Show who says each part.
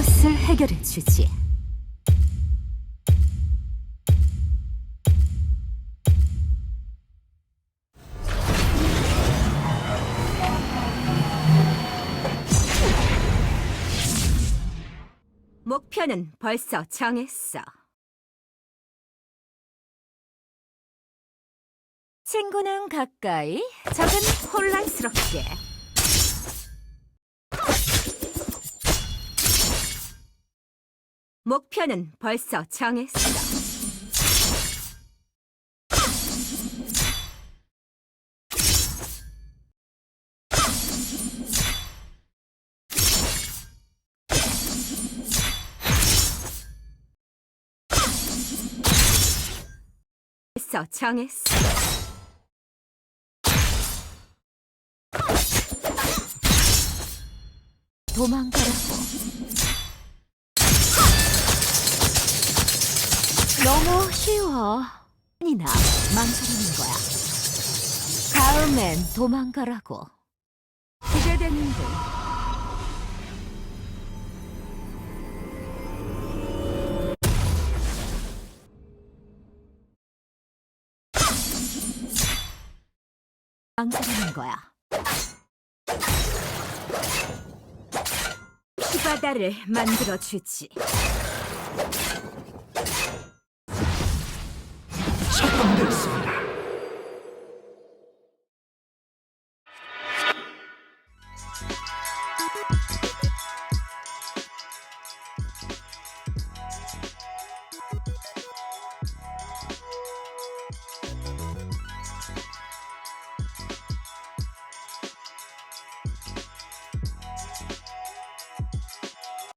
Speaker 1: 해결해 주지. 목표는 벌써 정했어. 친구는 가까이, 적은 혼란스럽게. 목표는 벌써 정했어. 벌써 정했어. 도망가라고. 너무 쉬워. 아니나 망설이는 거야. 다음엔 도망가라고. 기대되는군. 망설이는 거야. 피바다를 만들어 주지. 미쳤던데.